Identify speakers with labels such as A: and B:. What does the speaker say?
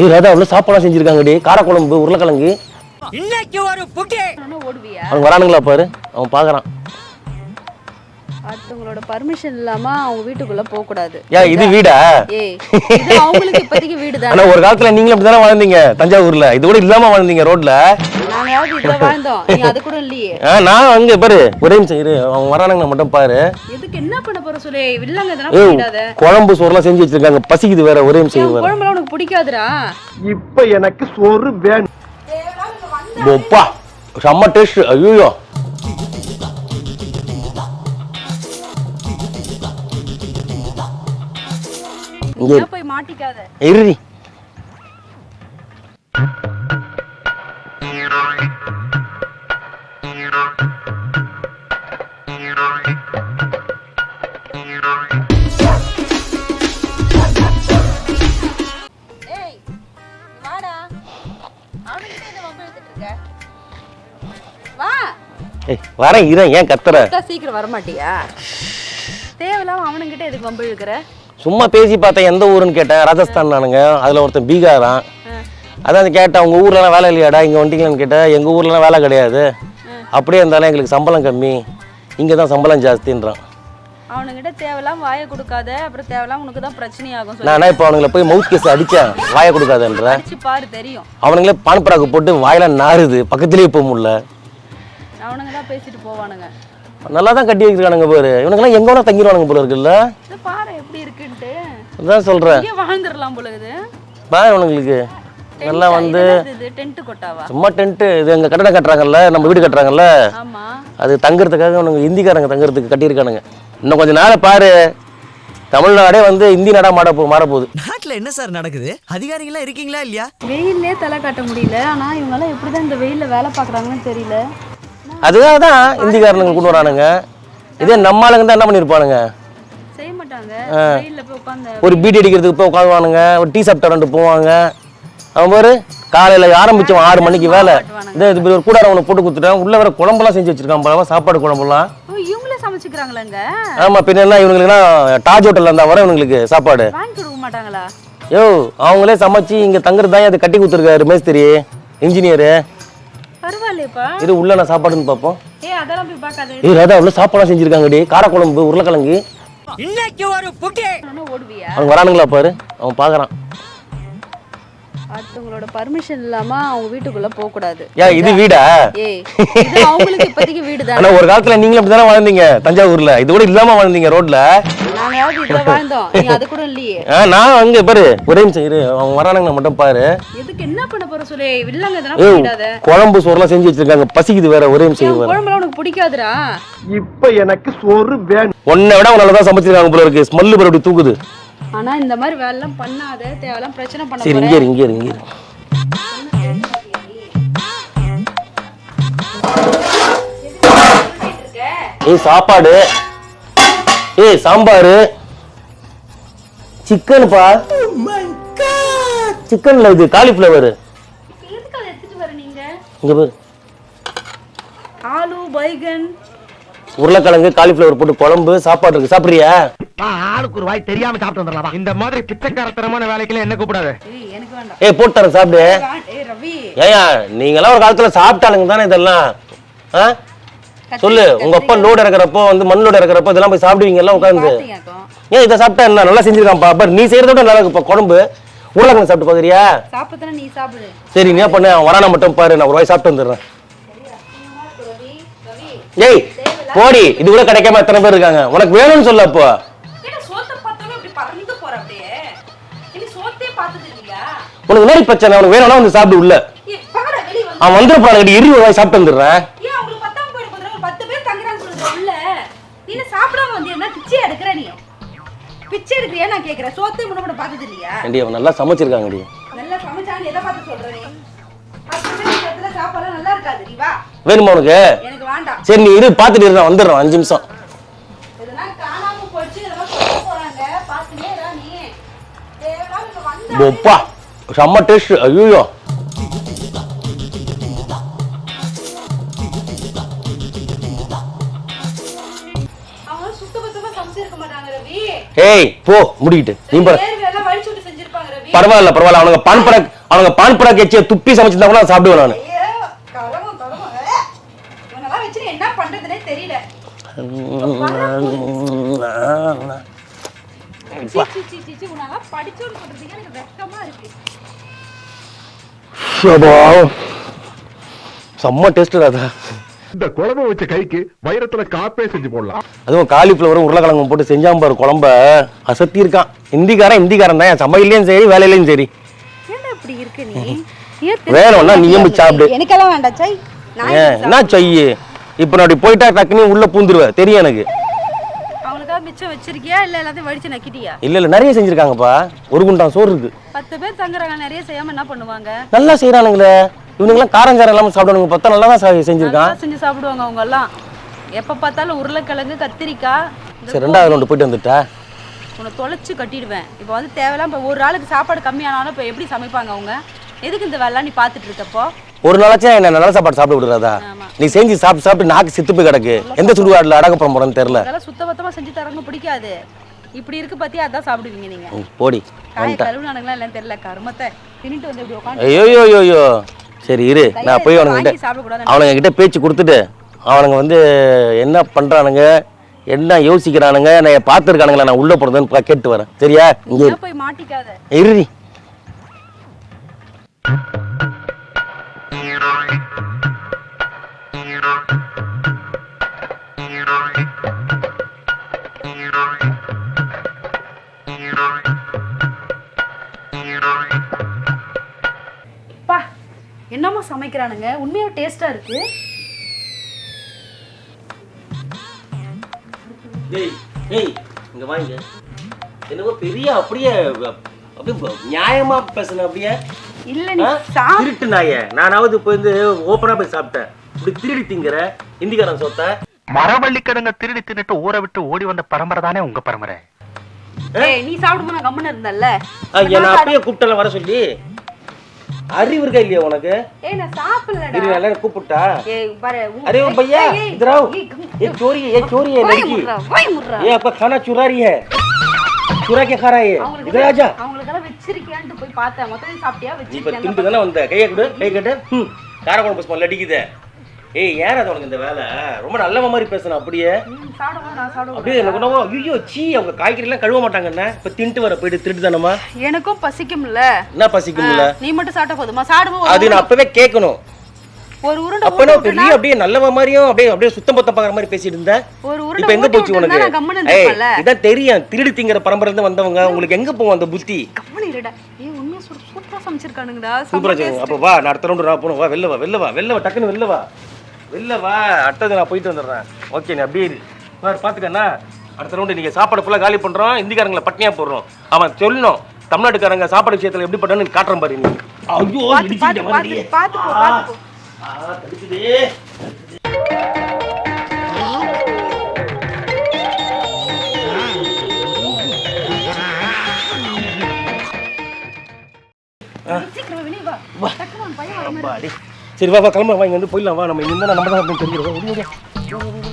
A: ஏய் ராதா அவ்வளோ சாப்பாடு செஞ்சிருக்காங்கடி. காரக்குழம்பு உருளைக்கிழங்கு.
B: ஆனா ஓடுவியா?
A: அவங்க வரானுங்களா பாரு. அவன் பார்க்கறான்
B: அடுத்தவங்களோட பர்மிஷன் இல்லாம அவங்க வீட்டுக்குள்ள போக கூடாது
A: ஏன் இது வீடா?
B: ஏய் இது அவங்களுக்கு இப்போதைக்கு வீடு தான்
A: ஆனா ஒரு காலத்துல நீங்களும் அப்படி தானே வாழ்ந்தீங்க? தஞ்சாவூர்ல. இது கூட இல்லாம வாழ்ந்தீங்க ரோட்ல.
B: நாங்களாவது இதுல வாழ்ந்தோம். நீங்க அது கூட இல்லையே.
A: ஆ, நான் அங்க பாரு. ஒரே நிமிஷம் இரு. அவங்க வரானுங்க மட்டும் பாரு.
B: எதுக்கு என்ன பண்ண போற சொல்லு? வில்லங்க இதெல்லாம்
A: ஏய்
B: பண்ணிடாத
A: குழம்பு சோறுலாம் செஞ்சு வச்சிருக்காங்க. பசிக்குது வேற ஒரே நிமிஷம் இரு
B: குழம்புலாம் உனக்கு பிடிக்காதுடா?
C: இப்ப எனக்கு சோறு வேணும்
A: ஒப்பா செம்ம டேஸ்ட் ஐயோ இங்க
B: போய் மாட்டிக்காத?
A: இருடி. வரேன் இரேன் ஏன் கத்துற?
B: சீக்கிரம் வர மாட்டியா தேவையில்லாம அவனுங்கிட்ட எதுக்கு வம்பு இழுக்கிற
A: சும்மா பேசி பார்த்தேன் எந்த ஊருன்னு கேட்டேன் ராஜஸ்தான் நானுங்க. அதில் ஒருத்தன் பீகாரான். அதான் கேட்டேன் உங்கள் ஊர்லலாம் வேலை இல்லையாடா? இங்கே வந்துட்டீங்களான்னு கேட்டேன் எங்கள் ஊர்லலாம் வேலை கிடையாது. அப்படியே இருந்தாலும் எங்களுக்கு சம்பளம் கம்மி. இங்கே தான் சம்பளம் ஜாஸ்தின்றான்.
B: அவனுங்கிட்ட தேவையில்லாம வாயை கொடுக்காத அப்புறம் தேவையில்லாம உனக்கு தான் பிரச்சனையாகும்
A: நானா இப்போ அவனுங்களை போய் மவுத் கேஸ் அடித்தேன் வாயை கொடுக்காதன்ற?
B: அடிச்சு பாரு தெரியும்.
A: அவனுங்களே பான் பராக்கு போட்டு வாயெல்லாம் நாறுது பக்கத்துலேயே போக முடியல.
B: அவனுங்க தான் பேசிட்டு போவானுங்க.
A: நல்லா தான் கட்டி வைக்கிறானுங்க பாரு. இவனுங்கெல்லாம் எங்க வேணா தங்கிடுவானுங்க போல இருக்குல்ல?
B: பாரு எப்படி இருக்குன்ட்டு.
A: அதான் சொல்கிறேன்
B: வாழ்ந்துடலாம் போல இது
A: பா இவனுங்களுக்கு. நல்லா வந்து
B: இது? டென்ட் கொட்டாவா?
A: சும்மா டென்ட்டு இது எங்கள் கட்டடம் கட்டுறாங்கல்ல நம்ம வீடு கட்டுறாங்கல்ல.
B: ஆமா.
A: அது தங்குறதுக்காக அவனுங்க இந்திக்காரங்க தங்குறதுக்கு கட்டியிருக்கானுங்க. இன்னும் கொஞ்ச நாள் பாரு தமிழ்நாடே வந்து இந்தி நாடா மாட போ மாற போகுது
D: நாட்டுல என்ன சார் நடக்குது? அதிகாரிகளா இருக்கீங்களா இல்லையா?
B: வெயிலே தலை காட்ட முடியல ஆனா இவங்கெல்லாம் எப்படிதான் இந்த வெயில்ல வேலை பார்க்கறாங்கன்னு தெரியல.
A: அதுக்காக தான் இந்திக்காரனுங்க கொண்டு வரானுங்க. இதே நம்ம ஆளுங்க தான் என்ன பண்ணியிருப்பானுங்க?
B: செய்ய மாட்டாங்க. வெயில்ல போய் உட்காந்து
A: ஒரு பீடி அடிக்கிறதுக்கு போய் உட்காந்துவானுங்க ஒரு டீ சாப்பிட்டு போவாங்க. அவன் பாரு காலையில் ஆரம்பிச்சோம் ஆறு மணிக்கு வேலை. இந்த இது ஒரு கூடாரம் ஒன்று போட்டு கொடுத்துட்டேன். உள்ள வேற குழம்புலாம் செஞ்சு வச்சிருக்கான் பாருங்க சாப்பாடு குழம்புலாம்.
B: இவங்களே சமைச்சுக்கிறாங்களாங்க
A: ஆமாம் பின்ன என்ன இவங்களுக்குலாம் டாஜ் ஹோட்டலில் இருந்தால் வர இவங்களுக்கு சாப்பாடு.
B: மாட்டாங்களா?
A: யோ அவங்களே சமைச்சு இங்கே தங்குறது தான் அது கட்டி கொடுத்துருக்காரு மேஸ்திரி இன்ஜினியரு
B: பரவாயில்லையப்பா.
A: இது உள்ள நான் சாப்பாடுன்னு பார்ப்போம்.
B: ஏ அதெல்லாம் போய் பார்க்காத.
A: ஏய் ராதா அவ்வளோ சாப்பாடுலாம் செஞ்சுருக்காங்கடி. காரக்குழம்பு உருளைக்கிழங்கு.
B: ஆனா ஓடுவியா
A: அவங்க வரானுங்களா பாரு அவன் பார்க்கறான்
B: அடுத்தவங்களோட பர்மிஷன் இல்லாம அவங்க வீட்டுக்குள்ள போக கூடாது
A: இது வீடா?
B: ஏய் இது அவங்களுக்கு இப்போதைக்கு வீடு தான்
A: ஆனா ஒரு காலத்துல நீங்களும் அப்படி தானே வாழ்ந்தீங்க? தஞ்சாவூர்ல. இது கூட இல்லாம வாழ்ந்தீங்க ரோட்ல.
B: நாங்களாவது இதுல வாழ்ந்தோம். நீங்க அது கூட இல்லையே.
A: நான் அங்க பாரு ஒரே நிமிஷம் இரு. அவங்க வரானுங்க மட்டும் பாரு.
B: எதுக்கு என்ன பண்ண போற சொல்லு? வில்லங்க இதெல்லாம் பண்ணிடாத
A: குழம்பு சோறுலாம் செஞ்சு வச்சிருக்காங்க. பசிக்குது வேற ஒரே நிமிஷம் இரு
B: குழம்புலாம் உனக்கு பிடிக்காதுடா.
C: இப்ப எனக்கு சோறு வேணும்.
A: உன்னை விட அவங்க நல்லா தான் சமைச்சிருக்காங்க போல இருக்கு. ஸ்மெல்லு பாரு அப்படி தூக்குது.
B: ஆனா இந்த மாதிரி வேலை எல்லாம் பண்ணாத தேவையெல்லாம் பிரச்சனை பண்ண
A: சரி இங்கே இங்கே இங்கே ஏய் சாப்பாடு. ஏய் சாம்பார். சிக்கனுப்பா. சிக்கன்ல இது காலிஃப்ளவர்
B: எதுக்கு அதை எடுத்துட்டு வர நீங்க?
A: இங்க பாரு.
B: ஆலு பைகன்
A: உருளைக்கிழங்கு காலிஃப்ளவர் போட்டு குழம்பு சாப்பாடு இருக்கு. சாப்பிடுறியா?
C: ஆளுக்கு ஒரு வாய் தெரியாம சாப்பிட்டு வந்துடலாம்? இந்த மாதிரி பிச்சைக்காரத்தனமான வேலைக்கெல்லாம் என்ன கூப்பிடாது?
B: ஏய் எனக்கு வேண்டாம்.
A: ஏய் போட்டு தரேன் சாப்பிடு.
B: ஏய் ரவி.
A: ஏயா நீங்கெல்லாம் ஒரு காலத்துல சாப்பிட்டாளுங்க தானே இதெல்லாம். சொல்லு உங்க அப்பா லோடு இறக்குறப்போ வந்து மண் லோடு இறக்குறப்போ இதெல்லாம் போய் சாப்பிடுவீங்க எல்லாம் உட்காந்து ஏன் இதை சாப்பிட்டா என்ன? நல்லா செஞ்சிருக்கான்ப்பா. பாரு நீ செய்யறத விட நல்லா இருக்குப்பா குழம்பு. உருளைக்கிழங்கு சாப்பிட்டு பாக்குறியா
B: சாப்பிட்டதானே நீ சாப்பிடு.
A: சரி நீ என்ன பண்ணு? வரான மட்டும் பாரு நான் ஒரு வாய் சாப்பிட்டு வந்துடுறேன். ஏய் போடி இது கூட கிடைக்காம எத்தனை பேர் இருக்காங்க? உனக்கு வேணும்னு சொல்லு அப்போ. உனக்கு என்ன பிரச்சனை? உனக்கு வேணும்னா வந்து சாப்பிடு உள்ள. அவன் வந்துட்டு போறாங்க இரு ஒரு வாய் சாப்பிட்டு வந்துடுறேன்.
B: பிச்சை எடுக்கிற நீ? பிச்சை எடுக்கிறியா நான் கேக்குறேன். சோத்தே முன்ன கூட பார்த்தது இல்லையா?
A: ஏண்டி அவன் நல்லா சமைச்சிருக்காங்கடி.
B: நல்லா சமைச்சான்னு எதை பார்த்து சொல்ற நீ? பத்து பேர் இருக்கிற இடத்துல சாப்பாடு நல்லா இருக்காது நீ வா.
A: வேணுமா உனக்கு? சரி நீ இரு பார்த்துட்டு இரு நான் வந்துடுறேன் அஞ்சு நிமிஷம். ஒப்பா செம்ம டேஸ்ட் ஐயோ ஏய் போ முடிக்கிட்டு. நீ பரவாயில்ல பரவாயில்ல. அவனுங்க பான் படக் அவனுங்க பான் படக் எச்சிய துப்பி சமைச்சிருந்தா கூட சாப்பிடுவேன் நான்
B: ஐயோ கலகம் கலகம் இவனெல்லாம் வச்சு என்ன பண்றதுனே தெரியல சீ, சீ, சீ, சீ, சீ, உன்னெல்லாம் படிச்சோன்னு சொல்றதுக்கு எனக்கு வெக்கமா இருக்கு
A: செம்ம டேஸ்ட் ராதா
C: இந்த குழம்பு வச்ச கைக்கு வைரத்துல காப்பே செஞ்சு போடலாம்.
A: அதுவும் காலிஃப்ளவரும் உருளைக்கிழங்கும் போட்டு செஞ்சான் பாரு குழம்ப அசத்தி இருக்கான். இந்திக்காரன் இந்திக்காரன் தான். என் சமையலையும் சரி வேலையிலையும் சரி.
B: இப்படி இருக்க நீ? ஏன்
A: வேணும்னா நீயும் சாப்பிடு.
B: எனக்கெல்லாம் வேண்டாம் சை. நான்
A: ஏன் என்ன செய்யு? இப்போ நான் அப்படி போயிட்டா டக்குனு உள்ள பூந்துருவேன். தெரியும் எனக்கு.
B: அவங்களுக்காக மிச்சம் வச்சிருக்கியா? இல்ல எல்லாத்தையும் வடிச்சு நக்கிட்டியா?
A: இல்ல இல்ல நிறைய செஞ்சிருக்காங்கப்பா. ஒரு குண்டான் சோறு இருக்கு.
B: பத்து பேர் தங்குறாங்க நிறைய செய்யாம என்ன பண்ணுவாங்க?
A: நல்லா செய்யறானுங்களே இவனுங்கெல்லாம் காரஞ்சாரம் இல்லாம சாப்பிடணுங்க பார்த்தா நல்லா தான் செஞ்சிருக்கான்.
B: செஞ்சு சாப்பிடுவாங்க அவங்க எல்லாம் எப்ப பார்த்தாலும் உருளைக்கிழங்கு கத்திரிக்காய்
A: சரி ரெண்டாவது ரவுண்டு போயிட்டு வந்துட்டா?
B: உன்னை தொலைச்சு கட்டிடுவேன். இப்போ வந்து தேவையில்லாம் இப்போ ஒரு ஆளுக்கு சாப்பாடு கம்மியானாலும் இப்போ எப்படி சமைப்பாங்க அவங்க? எதுக்கு இந்த வேலை நீ பார்த்துட்டு இருக்கப்போ?
A: ஒரு நாளாச்சும் என்ன நல்ல சாப்பாடு சாப்பிட விடுறாதா. நீ செஞ்சு சாப்பிட்டு சாப்பிட்டு நாக்கு சித்து போய் கிடக்கு. எந்த சுடுகாட்டில் அடக்கப்புறம் போறேன்னு தெரியல.
B: அதெல்லாம் சுத்த பத்தமா செஞ்சு தரங்க பிடிக்காது. இப்படி இருக்கு பத்தியா அதான் சாப்பிடுவீங்க நீங்க.
A: ம், போடி
B: காய கழுவுனானுங்களா இல்லைன்னு தெரியல கருமத்தை தின்னுட்டு வந்து இப்படி உட்காந்து
A: ஐயோ ஐயோ சரி இரு நான் போய் அவனுங்கிட்ட
B: வாங்கி சாப்பிடக்கூடாது
A: அவனுங்க கிட்ட பேச்சு கொடுத்துட்டு அவனுங்க வந்து என்ன பண்றானுங்க என்ன யோசிக்கிறானுங்க நான் பார்த்துருக்கானுங்களா நான் உள்ள போறதுன்னு பா- கேட்டு வரேன். சரியா? இங்க இரு.
B: போய் மாட்டிக்காத.
A: இருடி.
B: என்னம்மா சமைக்கிறானுங்க? உண்மையாக டேஸ்டா இருக்கு?
A: டேய் டேய் இங்க வாங்க. என்னவோ பெரிய அப்படியே அப்படியே நியாயமா பேசுன அப்படியே.
B: இல்ல நீ
A: ஆ?
B: சா
A: திருட்டு நாயே நானாவது இப்போ வந்து ஓப்பனா போய் சாப்பிட்டேன் இப்படி திருடி திங்கிற இந்திக்காரன் சொத்த
C: மரவள்ளி கிழங்க திருடி தின்னுட்டு ஊரை விட்டு ஓடி வந்த பரம்பரை தானே உங்க பரம்பரை
B: ஏய் நீ சாப்பிடும்போது நான் கம்முன்னு இருந்தல்ல
A: என்ன அப்பயே கூப்பிட்டல வர சொல்லி அறிவு இருக்கா இல்லையா உனக்கு
B: ஏய் நான் சாப்பிடலடா
A: இரு நல்லா கூப்பிட்டா
B: ஏய் பாரு உன்-
A: अरे वो
B: ஏய்,
A: भैया
B: ஏய், ஏய்,
A: इधर आओ
B: ஏய், கம்-
A: ये चोरी है ये चोरी है
B: வாய்
A: लड़की
B: முட்றா, வாய் முட்றா.
A: ये आपका खाना चुरा रही है चुरा के खा रहा है ये
B: அவங்களுக்கு
A: इधर आजा
B: அவங்களுக்கெல்லாம் வச்சிருக்கியான்ட்டு போய் பார்த்தேன். மொத்தம் சாப்பிட்டியா?
A: நீ இப்ப திண்டு தானே வந்த? கையை கொடு கை கட்டு. ம் காரக்குழம்பு ஸ்மெல் அடிக்குதே ஏய் ஏன் அது உனக்கு இந்த வேலை? ரொம்ப நல்லவ மாதிரி பேசுன அப்படியே. அப்படியே எனக்கு ஐயோ சீ அவங்க காய்கறி எல்லாம் கழுவ மாட்டாங்க என்ன? இப்ப தின்ட்டு வர போயிட்டு திருட்டு தானமா
B: எனக்கும் பசிக்கும்ல.
A: என்ன பசிக்கும்ல?
B: நீ மட்டும் சாப்பிட்டா போதுமா? சாப்பிடுவோம்.
A: அது நான் அப்பவே கேட்கணும்.
B: ஒரு உருண்டை
A: அப்ப நான் பெரிய அப்படியே நல்லவ மாதிரியும் அப்படியே அப்படியே சுத்தம் பத்தம் பாக்குற மாதிரி பேசிட்டு இருந்தேன்
B: ஒரு உருண்டை
A: இப்ப எங்க போச்சு உனக்கு? ஏய். இதான் தெரியும். திருடி திங்கிற பரம்பரை இருந்து வந்தவங்க உங்களுக்கு எங்க போகும் அந்த புத்தி?
B: கம்முனு இருடா. சமைச்சிருக்கானுங்கடா.
A: சூப்பரா அப்ப வா நான் அடுத்த ரவுண்டு நான் போகணும் வா வெளில வா வெளில வா வெளில வா டக்குன்னு வெளில வா. வெளில வா அடுத்தது நான் போயிட்டு வந்துடுறேன். ஓகே நீ அப்படியே இரு. பாரு பாத்துக்கண்ணா அடுத்த ரவுண்டு நீங்க சாப்பாடு ஃபுல்லா காலி பண்றோம். இந்திக்காரங்களை பட்னியா போடுறோம். அவன் சொல்லணும் தமிழ்நாட்டுக்காரங்க சாப்பாடு விஷயத்துல எப்படி பண்ணணும்னு காட்டுறேன் பாரு நீ. ஐயோ
B: அவன்
A: சரி வா வா கிளம்ப வா இங்கே வந்து போயிடலாம். வா நம்ம இங்கே நம்ம தான் தெரிஞ்சிருக்கோம்.